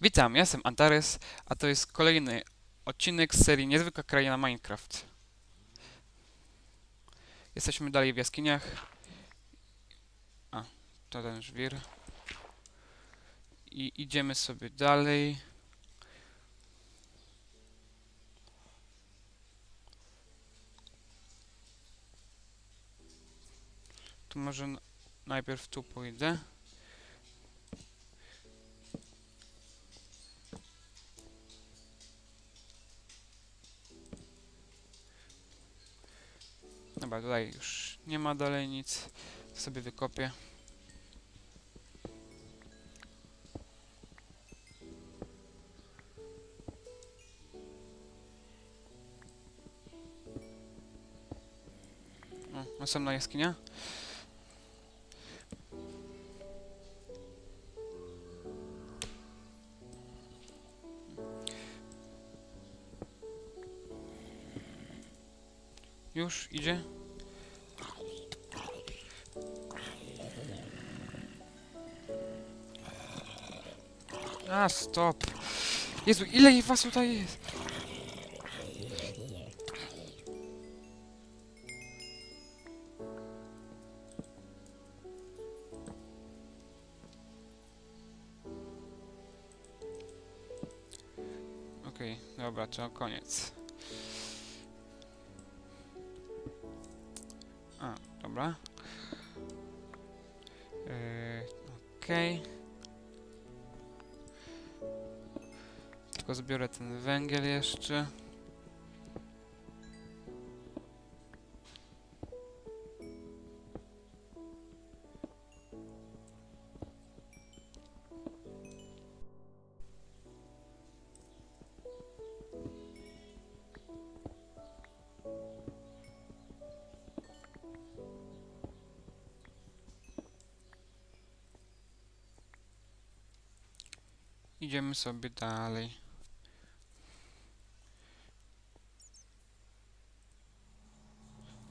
Witam, ja jestem Antares, a to jest kolejny odcinek z serii Niezwykła Kraina Minecraft. Jesteśmy dalej w jaskiniach. A, to ten żwir. I idziemy sobie dalej. Tu może najpierw tu pójdę. Dobra, tutaj już nie ma dalej nic. Sobie wykopię. O, następna jaskinia. Już idzie? A, stop. Jezu, ile was tutaj jest? Okej, dobra, to koniec. A, dobra. Yy, Okej. Tylko zbiorę ten węgiel jeszcze. Idziemy sobie dalej.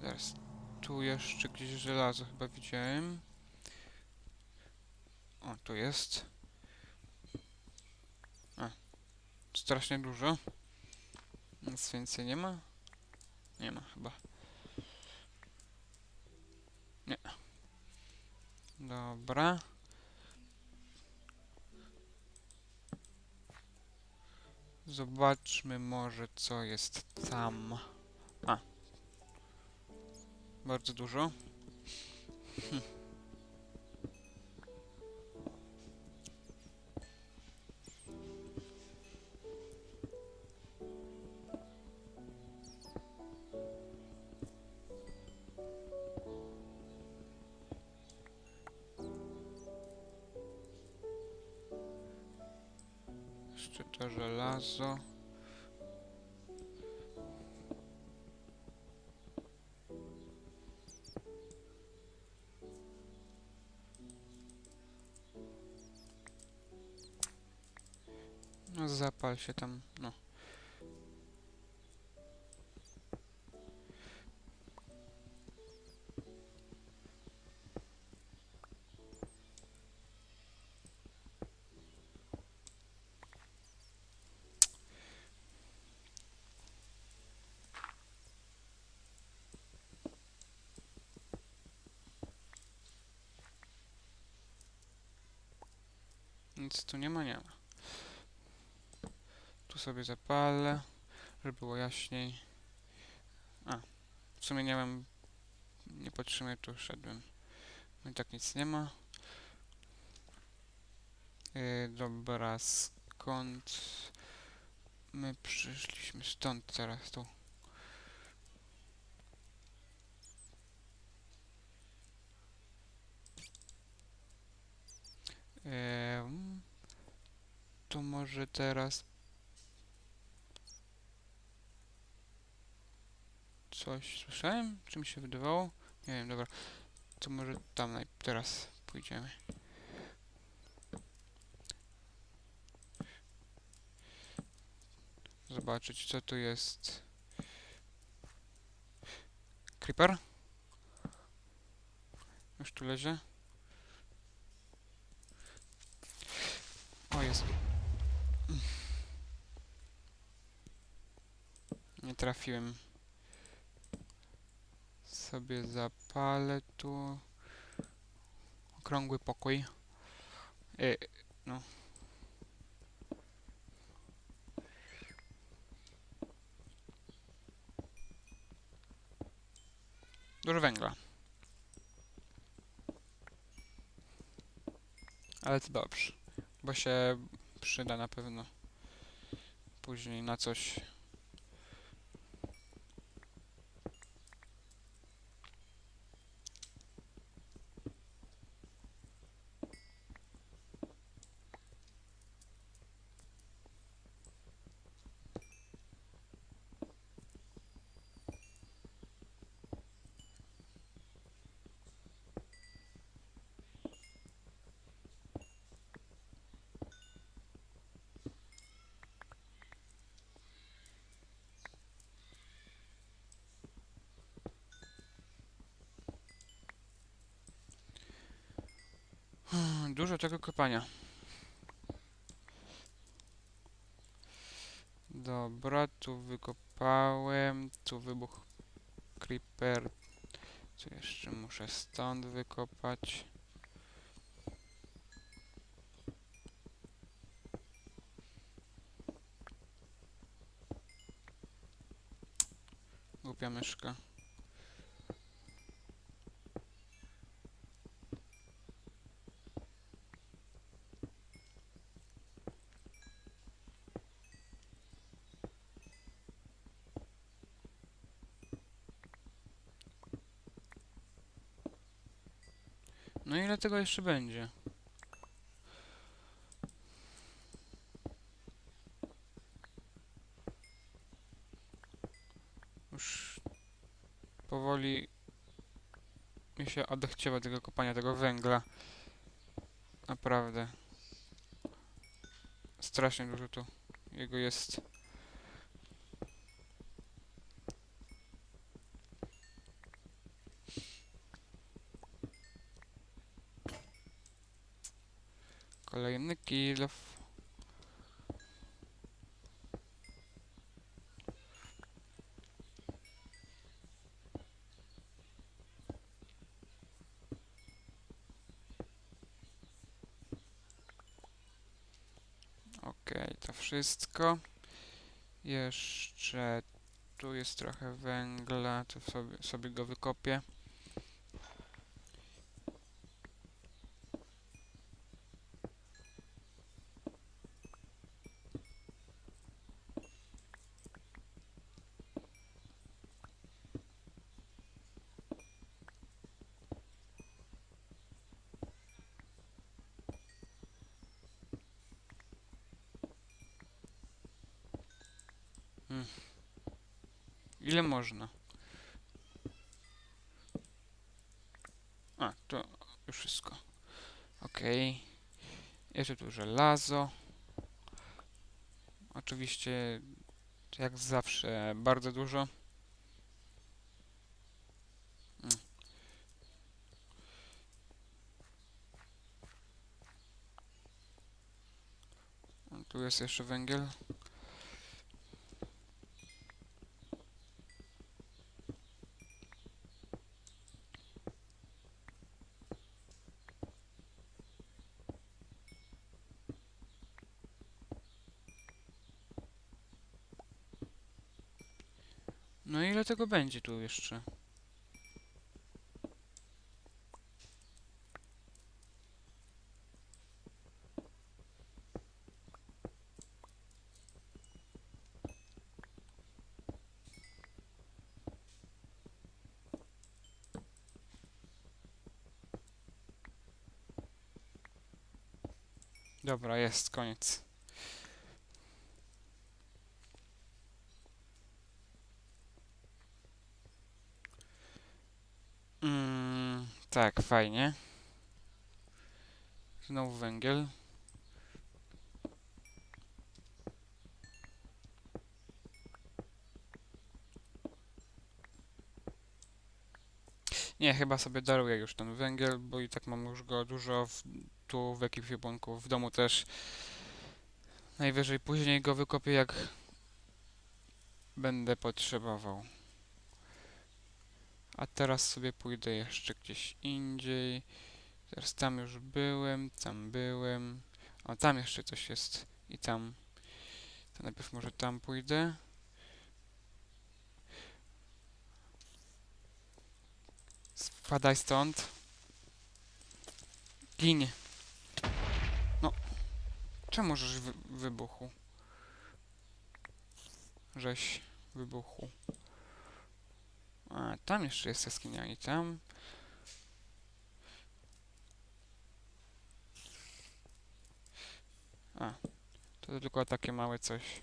Zaraz, tu jeszcze gdzieś żelazo chyba widziałem. O, tu jest. A, strasznie dużo. Nic więcej nie ma? Nie ma chyba. Nie. Dobra. Zobaczmy może co jest tam. A. Bardzo dużo. Jeszcze to żelazo. No zapal się tam, no. Nic tu nie ma, nie ma. Sobie zapalę, żeby było jaśniej. A, w sumie nie mam, nie patrzymy, tu szedłem. No i tak nic nie ma. Yy, dobra, skąd my przyszliśmy? Stąd teraz, tu. Em, to może teraz coś słyszałem? Czy mi się wydawało? Nie wiem, dobra. To może tam teraz pójdziemy. Zobaczyć, co tu jest. Creeper? Już tu leży. O, jest. Nie trafiłem. Sobie zapalę tu. Okrągły pokój. E, no. Dużo węgla. Ale to dobrze, bo się przyda na pewno później na coś. Dużo tego kopania. Dobra, tu wykopałem, tu wybuch creeper. Co jeszcze muszę stąd wykopać? Głupia myszka. No ile tego jeszcze będzie? Już powoli mi się odechciewa tego kopania tego węgla. Naprawdę. Strasznie dużo tu jego jest. Kolejny kill. Okej, to wszystko. Jeszcze tu jest trochę węgla, to sobie, sobie go wykopię. Ile można? A, to już wszystko. Okej. Jeszcze tu żelazo. Oczywiście, jak zawsze, bardzo dużo. Mm. Tu jest jeszcze węgiel. No ile tego będzie tu jeszcze? Dobra, jest, koniec. Mm, tak, fajnie. Znowu węgiel. Nie, chyba sobie daruję już ten węgiel, bo i tak mam już go dużo w, tu w ekwipunku, w domu też. Najwyżej później go wykopię, jak będę potrzebował. A teraz sobie pójdę jeszcze gdzieś indziej. Teraz tam już byłem, tam byłem. O, tam jeszcze coś jest. I tam. To najpierw może tam pójdę. Spadaj stąd. Gin. No. Czemu żeś wy wybuchł? Żeś wybuchł. A, tam jeszcze jest jaskinia i tam. A, to tylko takie małe coś.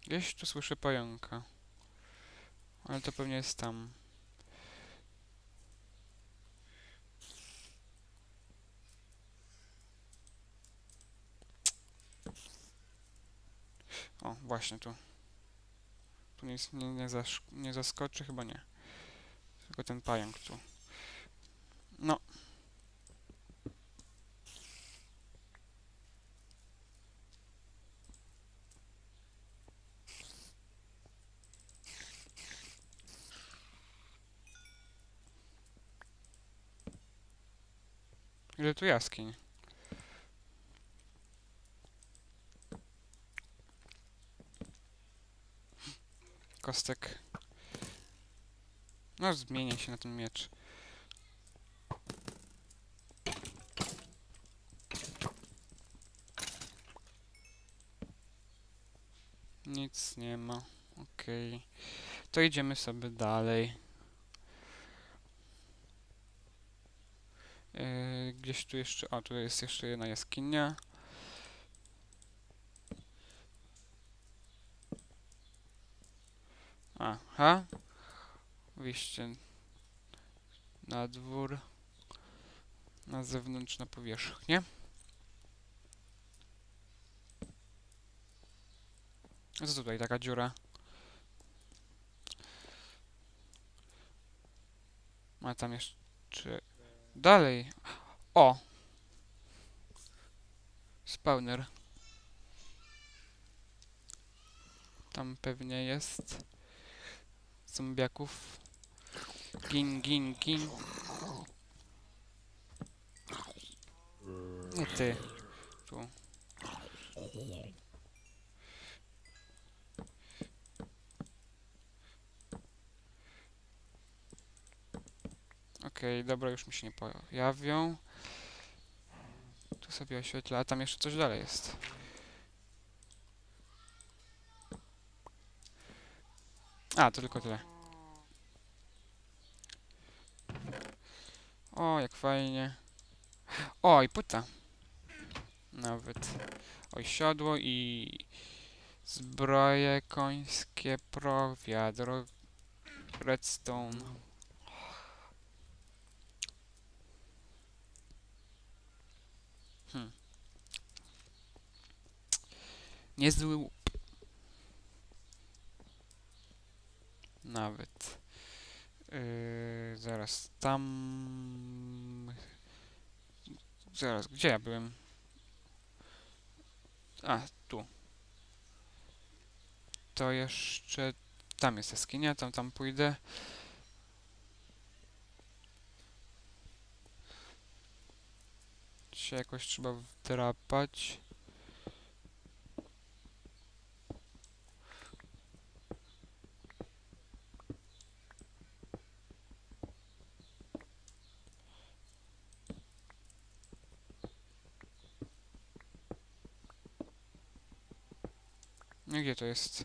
Gdzieś tu słyszę pająka. Ale to pewnie jest tam. O, właśnie tu. Tu nic nie, nie, zasz- nie zaskoczy, chyba nie. Tylko ten pająk tu. No. Ile tu jaskiń? Kostek. No, zmienię się na ten miecz. Nic nie ma. Okej. To idziemy sobie dalej. Yy, gdzieś tu jeszcze. O, tu jest jeszcze jedna jaskinia. Aha. Wyjście na dwór. Na zewnątrz, na powierzchnię. Co tutaj, taka dziura? A tam jeszcze... Dalej. O! Spawner. Tam pewnie jest. Zombiaków. Gin, gin, gin. Nie ty. Tu. Okej, dobra, już mi się nie pojawią. Tu sobie oświetlę, a tam jeszcze coś dalej jest. A, to tylko tyle. O, jak fajnie. O, i płyta. Nawet. Oj, siodło i zbroje końskie, pro, wiadro, redstone. Hmm. Niezły Nawet. Yy, zaraz tam. Zaraz, gdzie ja byłem? A, tu. To jeszcze. Tam jest jaskinia, tam, tam pójdę. Się jakoś trzeba wdrapać. Gdzie to jest?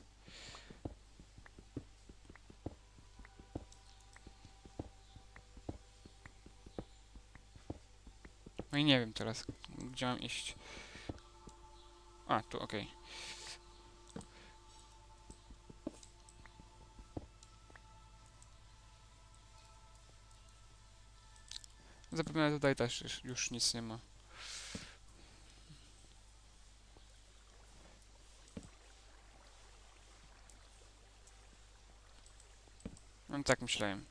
No i nie wiem teraz, gdzie mam iść. A, tu, okej. Zapewne tutaj też już nic nie ma. No tak myślałem.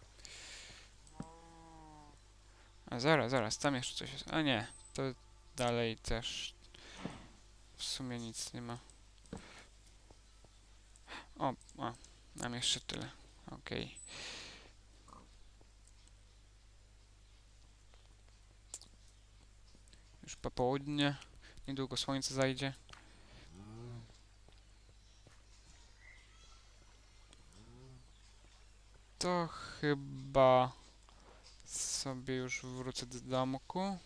A zaraz, zaraz, tam jeszcze coś jest. A nie, to dalej też. w sumie nic nie ma. O, o, mam jeszcze tyle. Okej. Już popołudnie. Niedługo słońce zajdzie. To chyba sobie już wrócę do domku.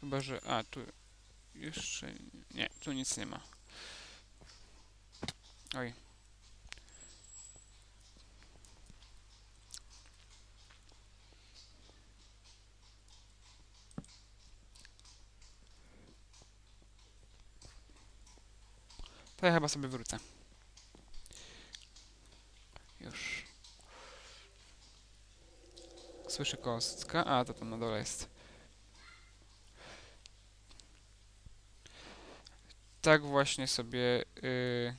Chyba, że... A, tu jeszcze... Nie, tu nic nie ma. Oj. To ja chyba sobie wrócę. Słyszę kostka. A, to tam na dole jest. Tak właśnie sobie yy,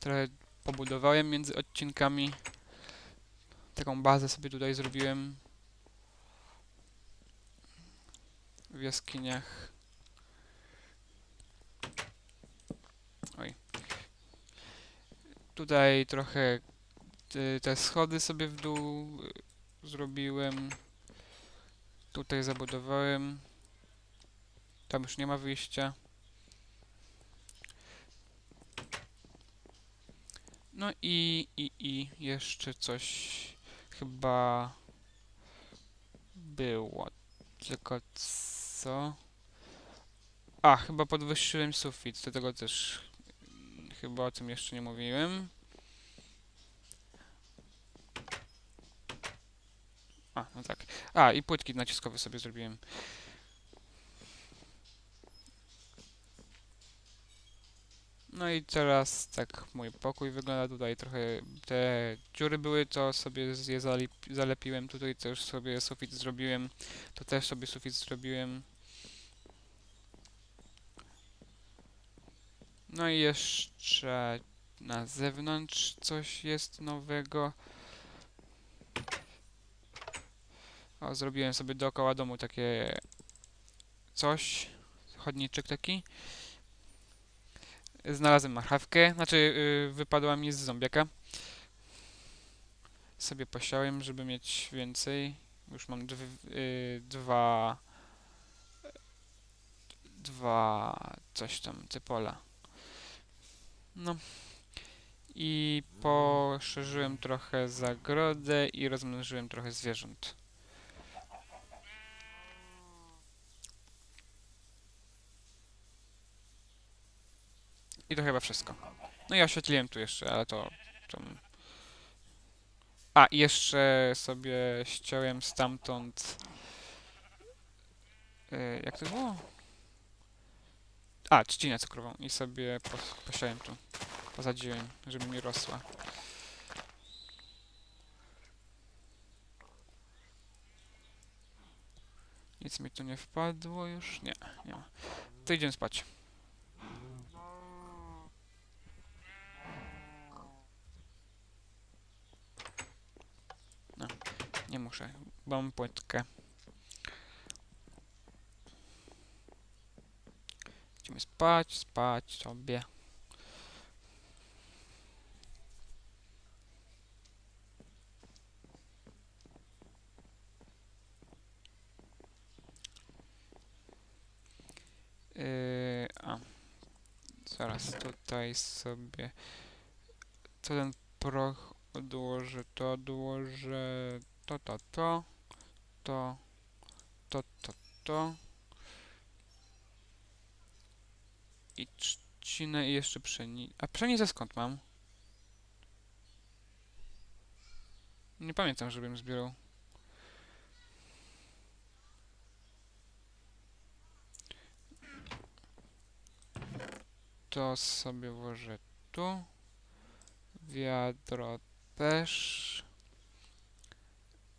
trochę pobudowałem między odcinkami. Taką bazę sobie tutaj zrobiłem. W jaskiniach. Oj. Tutaj trochę y, te schody sobie w dół zrobiłem. Tutaj zabudowałem. Tam już nie ma wyjścia. No i, i, i jeszcze coś chyba było. Tylko co? A, chyba podwyższyłem sufit. Do tego też mm, chyba o tym jeszcze nie mówiłem. A, no tak. A, i płytki naciskowe sobie zrobiłem. No i teraz tak mój pokój wygląda tutaj trochę te dziury były, to sobie je zalep zalepiłem, tutaj też sobie sufit zrobiłem, to też sobie sufit zrobiłem. No i jeszcze na zewnątrz coś jest nowego. O, zrobiłem sobie dookoła domu takie coś, chodniczek taki. Znalazłem marchewkę, znaczy yy, wypadła mi z zombiaka. Sobie posiałem, żeby mieć więcej. Już mam yy, dwa... Dwa... coś tam, cypola. No. I poszerzyłem trochę zagrodę i rozmnożyłem trochę zwierząt. I to chyba wszystko. No i oświetliłem tu jeszcze, ale to... to... A, i jeszcze sobie ściąłem stamtąd... Yy, jak to było? A, trzcinę cukrową i sobie po, posiałem tu. Posadziłem, żeby mi rosła. Nic mi tu nie wpadło już? Nie, nie ma. To idziemy spać. Nie muszę, mam płytkę. Idziemy spać, spać sobie. Yy, a, zaraz tutaj sobie co ten proch odłożę, to odłożę to, to, to, to, to, to, to i trzcinę i jeszcze pszeni... A pszenicę skąd mam? Nie pamiętam, żebym zbierał. To sobie włożę tu. Wiadro też.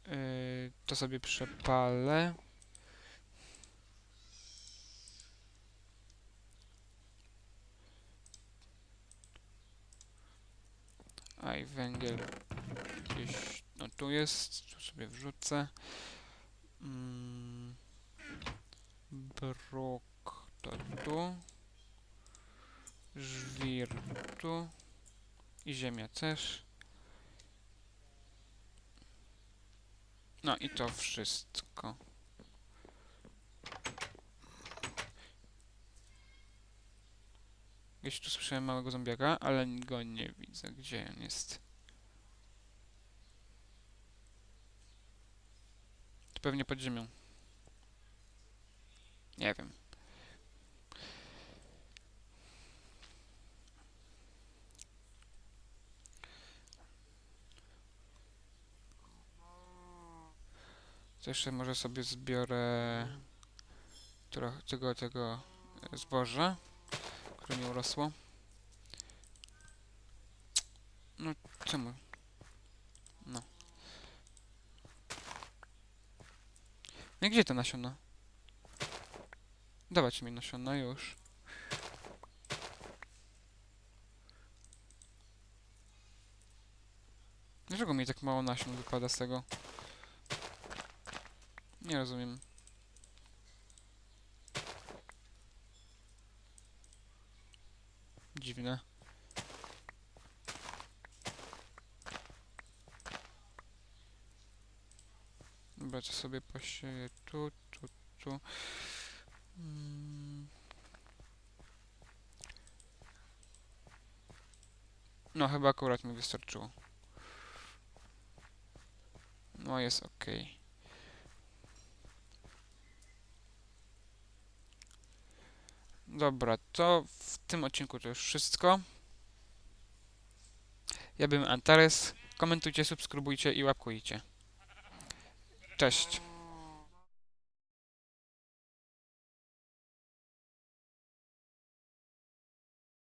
Yy, to sobie przepalę. A i węgiel gdzieś, no tu jest, tu sobie wrzucę. Mm, Bruk to tu. Żwir tu. I ziemia też. No i to wszystko. Gdzieś tu słyszałem małego zombiaka, ale go nie widzę. Gdzie on jest? To pewnie pod ziemią. Nie wiem. To jeszcze może sobie zbiorę trochę tego, tego e, zboża, które mi urosło. No, czemu? No. No gdzie te nasiona? Dawać mi nasiona już. Dlaczego mi tak mało nasion wypada z tego? Nie rozumiem. Dziwne. Dobra, to sobie posieję tu, tu, tu. Mm. No, chyba akurat mi wystarczyło. No, jest ok. Dobra, to w tym odcinku to już wszystko. Ja byłem Antares. Komentujcie, subskrybujcie i łapkujcie. Cześć.